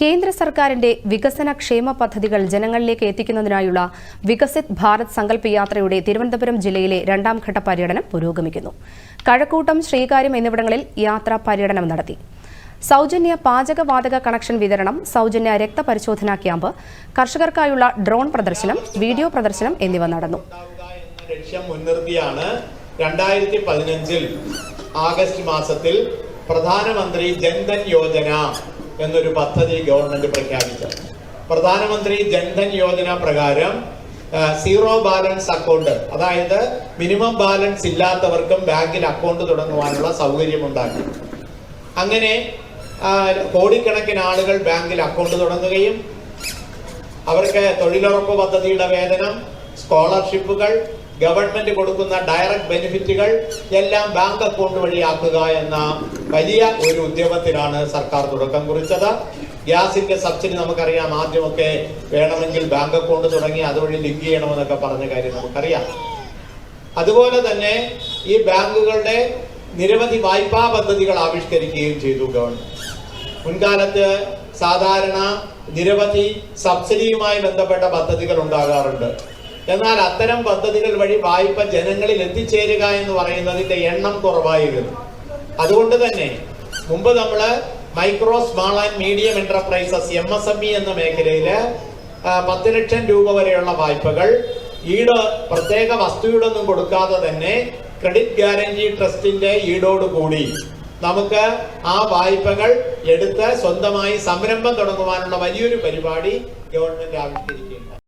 കേന്ദ്ര സർക്കാരിന്റെ വികസന ക്ഷേമ പദ്ധതികൾ ജനങ്ങളിലേക്ക് എത്തിക്കുന്നതിനായുള്ള വികസിത് ഭാരത് സങ്കല്പ യാത്രയുടെ തിരുവനന്തപുരം ജില്ലയിലെ രണ്ടാം ഘട്ട പര്യടനം പുരോഗമിക്കുന്നു. കഴക്കൂട്ടം ശ്രീകാര്യം എന്നിവിടങ്ങളിൽ യാത്ര പര്യടനം നടത്തി. സൗജന്യ പാചകവാതക കണക്ഷൻ വിതരണം സൗജന്യ രക്തപരിശോധനാ ക്യാമ്പ് കർഷകർക്കായുള്ള ഡ്രോൺ പ്രദർശനം വീഡിയോ പ്രദർശനം എന്നിവ നടന്നു. ലക്ഷ്യം മുൻനിർത്തിയാണ് ആഗസ്റ്റ് മാസത്തിൽ പ്രധാനമന്ത്രി ജൻധൻ യോജന എന്നൊരു പദ്ധതി ഗവൺമെന്റ് പ്രഖ്യാപിച്ചത് പ്രധാനമന്ത്രി ജൻധൻ യോജന പ്രകാരം സീറോ ബാലൻസ് അക്കൗണ്ട് അതായത് മിനിമം ബാലൻസ് ഇല്ലാത്തവർക്കും ബാങ്കിൽ അക്കൗണ്ട് തുടങ്ങുവാനുള്ള സൗകര്യമുണ്ടാക്കി. അങ്ങനെ കോടിക്കണക്കിന് ആളുകൾ ബാങ്കിൽ അക്കൗണ്ട് തുടങ്ങുകയും അവർക്ക് തൊഴിലുറപ്പ് പദ്ധതിയുടെ വേതനം സ്കോളർഷിപ്പുകൾ ഗവൺമെന്റ് കൊടുക്കുന്ന ഡയറക്റ്റ് ബെനിഫിറ്റുകൾ എല്ലാം ബാങ്ക് അക്കൗണ്ട് വഴിയാക്കുക എന്ന വലിയ ഒരു ഉദ്യമത്തിനാണ് സർക്കാർ തുടക്കം കുറിച്ചത്. ഗ്യാസിന്റെ സബ്സിഡി നമുക്കറിയാം ആദ്യമൊക്കെ വേണമെങ്കിൽ ബാങ്ക് അക്കൗണ്ട് തുടങ്ങി അതുവഴി ലിങ്ക് ചെയ്യണമെന്നൊക്കെ പറഞ്ഞ കാര്യം നമുക്കറിയാം. അതുപോലെ തന്നെ ഈ ബാങ്കുകളുടെ നിരവധി വായ്പാ പദ്ധതികൾ ആവിഷ്കരിക്കുകയും ചെയ്തു ഗവൺമെന്റ്. മുൻകാലത്ത് സാധാരണ നിരവധി സബ്സിഡിയുമായി ബന്ധപ്പെട്ട പദ്ധതികൾ ഉണ്ടാകാറുണ്ട്. എന്നാൽ അത്തരം പദ്ധതികൾ വഴി വായ്പ ജനങ്ങളിൽ എത്തിച്ചേരുക എന്ന് പറയുന്നതിന്റെ എണ്ണം കുറവായിരുന്നു. അതുകൊണ്ട് തന്നെ മുമ്പ് നമ്മൾ micro small and medium enterprises M S M E എന്ന മേഖലയിൽ പത്ത് ലക്ഷം രൂപ വരെയുള്ള വായ്പകൾ ഈട് പ്രത്യേക വസ്തുവിടൊന്നും കൊടുക്കാതെ തന്നെ ക്രെഡിറ്റ് ഗ്യാരണ്ടി ട്രസ്റ്റിന്റെ ഈടോട് കൂടി നമുക്ക് ആ വായ്പകൾ എടുത്ത് സ്വന്തമായി സംരംഭം തുടങ്ങുവാനുള്ള വലിയൊരു പരിപാടി ഗവൺമെന്റ് ആവിഷ്കരിക്കുകയുണ്ടായി.